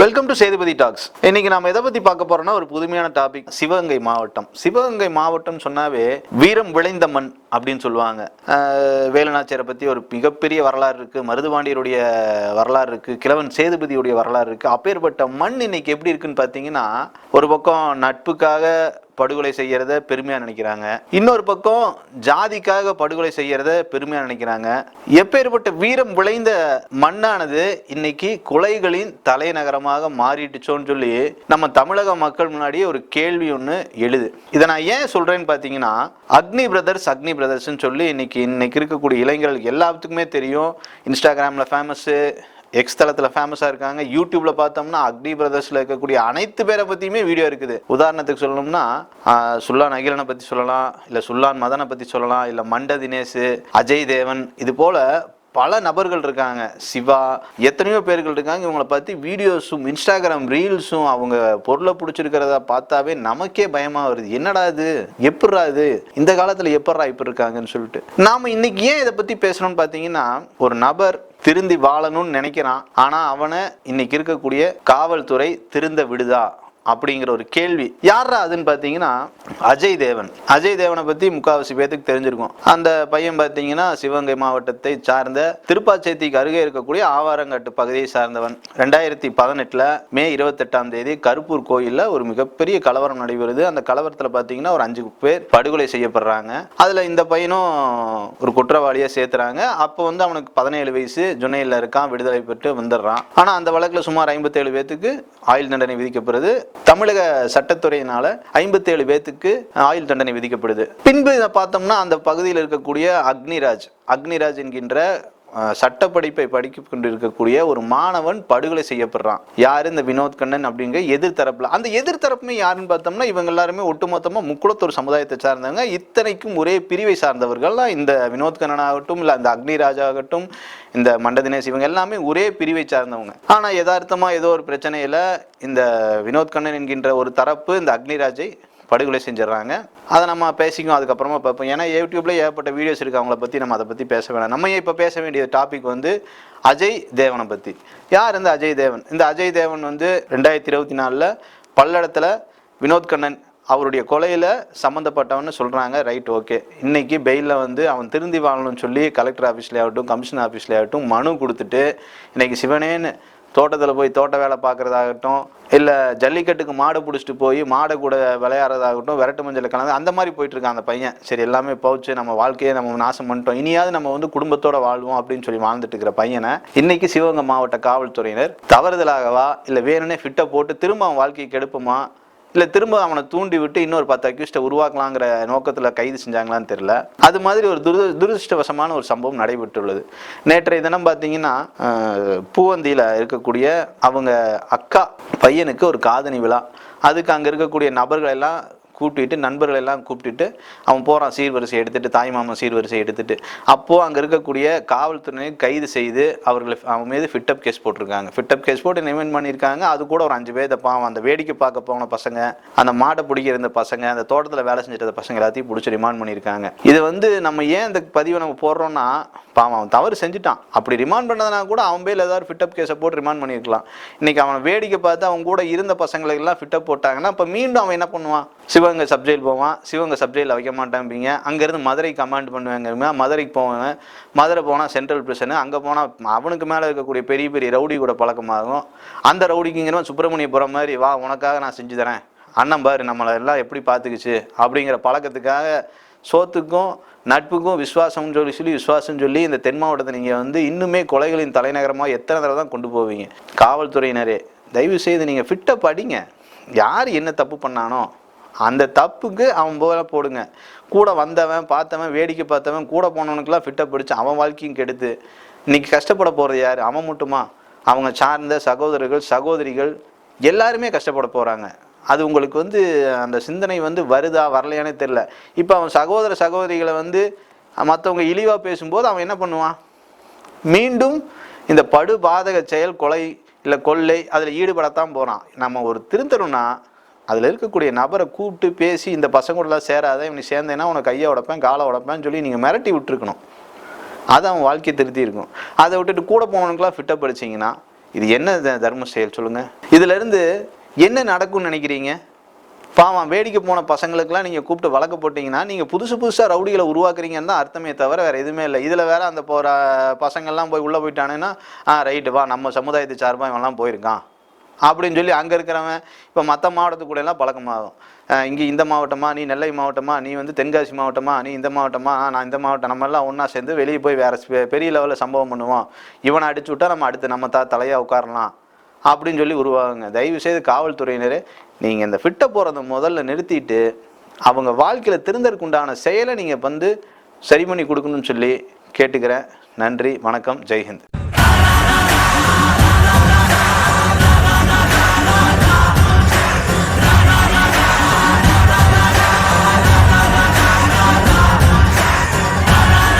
Welcome to Sethupathi tax இன்னைக்கு நாம எதை பத்தி பார்க்க போறோம்னா ஒரு புதுமையான டாபிக் சிவகங்கை மாவட்டம். சிவகங்கை மாவட்டம் சொன்னாவே வீரம் விளைந்த மண். அப்படின்னு சொல்லுவாங்க. வேலுநாச்சியரை பற்றி ஒரு மிகப்பெரிய வரலாறு இருக்குது மருதுபாண்டியருடைய வரலாறு இருக்குது கிழவன் சேதுபதியுடைய வரலாறு இருக்குது அப்பேற்பட்ட மண் இன்னைக்கு எப்படி இருக்குன்னு பார்த்தீங்கன்னா ஒரு பக்கம் நட்புக்காக படுகொலை செய்கிறத பெருமையாக நினைக்கிறாங்க. இன்னொரு பக்கம் ஜாதிக்காக படுகொலை செய்கிறத பெருமையாக நினைக்கிறாங்க. எப்பேற்பட்ட வீரம் விளைந்த மண்ணானது இன்னைக்கு கொலைகளின் தலைநகரமாக மாறிடுச்சோன்னு சொல்லி நம்ம தமிழக மக்கள் முன்னாடியே ஒரு கேள்வி ஒன்று எழுது. இதை நான் ஏன் சொல்கிறேன்னு பார்த்தீங்கன்னா அக்னி பிரதர்ஸ் அக்னி பிரதர்ஸ்ன்னு சொல்லி இன்னைக்கு இன்னைக்கு இருக்கக்கூடிய இளைஞர்களுக்கு எல்லாத்துக்குமே தெரியும். இன்ஸ்டாகிராமில் ஃபேமஸ்ஸு எக்ஸ் தளத்தில் ஃபேமஸாக இருக்காங்க. யூடியூப்பில் பார்த்தோம்னா அக்னி பிரதர்ஸில் இருக்கக்கூடிய அனைத்து பேரை பற்றியுமே வீடியோ இருக்குது. உதாரணத்துக்கு சொல்லணும்னா சுல்லான் அகிலனை பற்றி சொல்லலாம் இல்லை சுல்லான் மதனை பற்றி சொல்லலாம் இல்லை மண்ட தினேஷ் அஜய் தேவன் இது போல் பல நபர்கள் இருக்காங்க. சிவா எத்தனையோ பேர்கள் இருக்காங்க. இவங்களை பற்றி வீடியோஸும் இன்ஸ்டாகிராம் ரீல்ஸும் அவங்க பொருளை பிடிச்சிருக்கிறத பார்த்தாவே நமக்கே பயமாக வருது. என்னடா இது? எப்பட்றா இது? இந்த காலத்தில் எப்பட்றா இப்படி இருக்காங்கன்னு சொல்லிட்டு. நாம் இன்னைக்கு ஏன் இதை பற்றி பேசணும்னு பார்த்தீங்கன்னா ஒரு நபர் திருந்தி வாழணும்னு நினைக்கிறான். ஆனால் அவனை இன்னைக்கு இருக்கக்கூடிய காவல்துறை திருந்த விடுதா? அப்படிங்கிற ஒரு கேள்வி. யாரா அதுன்னு பார்த்தீங்கன்னா அஜய் தேவன். அஜய் தேவனை பற்றி முக்காவாசி பேத்துக்கு தெரிஞ்சிருக்கும். அந்த பையன் பார்த்தீங்கன்னா சிவகங்கை மாவட்டத்தை சார்ந்த திருப்பாச்சேத்திக்கு அருகே இருக்கக்கூடிய ஆவாரங்காட்டு பகுதியை சார்ந்தவன். ரெண்டாயிரத்தி பதினெட்டில் மே இருபத்தெட்டாம் தேதி கருப்பூர் கோயிலில் ஒரு மிகப்பெரிய கலவரம் நடைபெறுது. அந்த கலவரத்தில் பார்த்தீங்கன்னா ஒரு அஞ்சு பேர் படுகொலை செய்யப்படுறாங்க. அதில் இந்த பையனும் ஒரு குற்றவாளியாக சேர்த்துறாங்க. அப்போ வந்து அவனுக்கு பதினேழு வயசு ஜுனையில் இருக்கான் விடுதலை பெற்று வந்துடுறான். ஆனால் அந்த வழக்கில் சுமார் ஐம்பத்தேழு பேத்துக்கு ஆயுள் தண்டனை விதிக்கப்படுது. தமிழக சட்டத்துறையினால ஐம்பத்தேழு பேத்துக்கு ஆயுள் தண்டனை விதிக்கப்படுது. பின்பு இதை பார்த்தோம்னா அந்த பகுதியில் இருக்கக்கூடிய அக்னிராஜ். அக்னிராஜ் என்கின்ற சட்ட படிப்பை படிக்க கொண்டிருக்கக்கூடிய ஒரு மாணவன் படுகொலை செய்யப்படுறான். யார் இந்த வினோத் கண்ணன் அப்படிங்கிற எதிர்த்தரப்பில் அந்த எதிர்த்தரப்புமே யாருன்னு பார்த்தோம்னா இவங்க எல்லாருமே ஒட்டுமொத்தமாக முக்குளத்தூர் சமுதாயத்தை சார்ந்தவங்க. இத்தனைக்கும் ஒரே பிரிவை சார்ந்தவர்கள்லாம் இந்த வினோத் கண்ணன் ஆகட்டும் இல்லை அந்த அக்னிராஜா ஆகட்டும் இந்த மண்டதினேஷ் இவங்க எல்லாமே ஒரே பிரிவை சார்ந்தவங்க. ஆனால் யதார்த்தமாக ஏதோ ஒரு பிரச்சனையில் இந்த வினோத் கண்ணன் என்கின்ற ஒரு தரப்பு இந்த அக்னிராஜை படுகொலை செஞ்சிடறாங்க. அதை நம்ம பேசிக்கும் அதுக்கப்புறமா பார்ப்போம். ஏன்னா யூடியூப்ல ஏகப்பட்ட வீடியோஸ் இருக்கு. அவங்கள பற்றி நம்ம அதை பற்றி பேச வேணாம். நம்ம இப்போ பேச வேண்டிய டாபிக் வந்து அஜய் தேவனை பற்றி யார் இந்த அஜய் தேவன்? இந்த அஜய் தேவன் வந்து ரெண்டாயிரத்தி இருபத்தி நாலில் பல்லடத்தில் வினோத் கண்ணன் அவருடைய கொலையில் சம்மந்தப்பட்டவன்னு சொல்கிறாங்க ரைட் ஓகே இன்றைக்கி பெயிலில் வந்து அவன் திருந்தி வாழணும்னு சொல்லி கலெக்டர் ஆஃபீஸ்லேயே ஆகட்டும் கமிஷனர் ஆஃபீஸ்லேயே ஆகட்டும் மனு கொடுத்துட்டு இன்றைக்கி சிவனேன்னு தோட்டத்தில் போய் தோட்ட வேலை பார்க்குறதாகட்டும் இல்லை ஜல்லிக்கட்டுக்கு மாடு பிடிச்சிட்டு போய் மாடை கூட விளையாடுறதாகட்டும் விரட்டு மஞ்சள் கலந்து அந்த மாதிரி போயிட்டுருக்கான் அந்த பையன். சரி எல்லாமே போச்சு நம்ம வாழ்க்கையை நம்ம நாசம் பண்ணிட்டோம். இனியாவது நம்ம வந்து குடும்பத்தோட வாழ்வோம் அப்படின்னு சொல்லி வாழ்ந்துட்டு இருக்கிற பையனை இன்னைக்கு சிவகங்கை மாவட்ட காவல்துறையினர் தவறுதலாகவா இல்லை வேணும்னே ஃபிட்டை போட்டு திரும்ப அவன் வாழ்க்கையை கெடுப்போமா இல்லை திரும்ப அவனை தூண்டி விட்டு இன்னொரு பத்து அக்யூஸ்ட்டை உருவாக்கலாங்கிற நோக்கத்தில் கைது செஞ்சாங்களான்னு தெரில அது மாதிரி ஒரு துரு துரதிருஷ்டவசமான ஒரு சம்பவம் நடைபெற்றுள்ளது. நேற்றைய தினம் பார்த்தீங்கன்னா பூவந்தியில் இருக்கக்கூடிய அவங்க அக்கா பையனுக்கு ஒரு காதணி விழா. அதுக்கு அங்கே இருக்கக்கூடிய நபர்கள் எல்லாம் கூப்பிட்டுட்டு நண்பர்கள் எல்லாம் கூப்பிட்டுட்டு அவன் போகிறான் சீர்வரிசை எடுத்துட்டு தாய்மாமன் சீர்வரிசை எடுத்துட்டு. அப்போது அங்கே இருக்கக்கூடிய காவல்துறையை கைது செய்து அவர்களை அவன் மீது ஃபிட்டப் கேஸ் போட்டிருக்காங்க. ஃபிட்டப் கேஸ் போட்டு நிமெண்ட் பண்ணியிருக்காங்க. அது கூட ஒரு அஞ்சு பேர் பாவம். அந்த வேடிக்கை பார்க்க போன பசங்க அந்த மாடை பிடிக்கிற இருந்த பசங்க அந்த தோட்டத்தில் வேலை செஞ்சுட்டு பசங்க எல்லாத்தையும் பிடிச்சி ரிமாண்ட் பண்ணியிருக்காங்க. இது வந்து நம்ம ஏன் இந்த பதிவை நம்ம போடுறோம்னா பாவம் அவன் தவறு செஞ்சுட்டான். அப்படி ரிமாண்ட் பண்ணதுனா கூட அவன் பேர் ஏதாவது ஃபிட்டப் கேஸை போட்டு ரிமாண்ட் பண்ணியிருக்கலாம். இன்னைக்கு அவனை வேடிக்கை பார்த்து அவன் கூட இருந்த பசங்களுக்கெல்லாம் ஃபிட்டப் போட்டாங்கன்னா இப்போ மீண்டும் அவன் என்ன பண்ணுவான்? சிவகங்கை சப்ஜெயில் போவான். சிவங்க சப்ஜெயிலில் வைக்க மாட்டான்பீங்க அங்கேருந்து மதுரை கமாண்ட் பண்ணுவேங்கிறமே மதுரைக்கு போவேன். மதுரை போனால் சென்ட்ரல் பிரிசனு அங்கே போனால் அவனுக்கு மேலே இருக்கக்கூடிய பெரிய பெரிய ரவுடி கூட பழக்கமாகும். அந்த ரவுடிக்குங்கிறவன் சுப்பிரமணியபுரம் மாதிரி வா உனக்காக நான் செஞ்சு தரேன். அண்ணன் பாரு நம்மளை எல்லாம் எப்படி பார்த்துக்குச்சு? அப்படிங்கிற பழக்கத்துக்காக சோத்துக்கும் நட்புக்கும் விசுவாசம்னு சொல்லி சொல்லி விசுவாசம் சொல்லி இந்த தென் மாவட்டத்தை நீங்கள் வந்து இன்னுமே கொலைகளின் தலைநகரமாக எத்தனை தடவை தான் கொண்டு போவீங்க. காவல்துறையினரே தயவு செய்து நீங்கள் ஃபிட்டை படிங்க. யார் என்ன தப்பு பண்ணானோ அந்த தப்புக்கு அவன் போல போடுங்க. கூட வந்தவன் பார்த்தவன் வேடிக்கை பார்த்தவன் கூட போனவனுக்கெல்லாம் ஃபிட்டை பிடிச்சி அவன் வாழ்க்கையும் கெடுத்து. இன்னைக்கு கஷ்டப்பட போகிறது யார்? அவன் மட்டுமா? அவங்க சார்ந்த சகோதரர்கள் சகோதரிகள் எல்லாருமே கஷ்டப்பட போகிறாங்க அது உங்களுக்கு வந்து அந்த சிந்தனை வந்து வருதா வரலையானே தெரில இப்போ அவன் சகோதர சகோதரிகளை வந்து மற்றவங்க இழிவாக பேசும்போது அவன் என்ன பண்ணுவான்? மீண்டும் இந்த படுபாதக செயல் கொலை இல்லை கொள்ளை அதில் ஈடுபடத்தான் போகிறான் நம்ம ஒரு திருத்தணும்னா அதில் இருக்கக்கூடிய நபரை கூப்பிட்டு பேசி இந்த பசங்க சேராத இவனை சேர்ந்தேன்னா உனக்கு கையை உடைப்பேன் காலை உடப்பேன்னு சொல்லி நீங்கள் மிரட்டி விட்டுருக்கணும். அது அவன் வாழ்க்கையை திருத்தி இருக்கும். அதை விட்டுட்டு கூட போனவனுக்குலாம் ஃபிட்டப் படிச்சிங்கன்னா இது என்ன தர்ம செயல் சொல்லுங்கள் இதிலிருந்து என்ன நடக்கும்னு நினைக்கிறீங்க? பாவம் வேடிக்கை போன பசங்களுக்கெல்லாம் நீங்கள் கூப்பிட்டு வழக்கு போட்டிங்கன்னா நீங்கள் புதுசு புதுசாக ரவுடிகளை உருவாக்குறீங்கன்னு தான் அர்த்தமே தவிர வேறு எதுவுமே இல்லை. இதில் வேற அந்த போகிற பசங்கள்லாம் போய் உள்ளே போயிட்டானுன்னா ஆ ரைட்டு வா நம்ம சமுதாயத்தை சார்பாக இவன்லாம் போயிருக்கான். அப்படின்னு சொல்லி அங்கே இருக்கிறவன் இப்போ மற்ற மாவட்டத்துக்கு கூட எல்லாம் பழக்கமாகும். இங்கே இந்த மாவட்டமா நீ நெல்லை மாவட்டமா நீ வந்து தென்காசி மாவட்டமா நீ இந்த மாவட்டமா நான் இந்த மாவட்டம் நம்ம எல்லாம் ஒன்றா சேர்ந்து வெளியே போய் வேறு பெரிய லெவலில் சம்பவம் பண்ணுவோம். இவனை அடிச்சு விட்டா நம்ம அடுத்து நம்ம தா தலையாக உட்காரலாம். அப்படின்னு சொல்லி உருவாகுங்க. தயவு செய்து காவல்துறையினரே நீங்கள் இந்த ஃபிட்டை போகிறத முதல்ல நிறுத்திட்டு அவங்க வாழ்க்கையில் திருந்தற்குண்டான செயலை நீங்கள் வந்து சரி பண்ணி கொடுக்கணும்னு சொல்லி கேட்டுக்கிறேன். நன்றி வணக்கம் ஜெய்ஹிந்த்.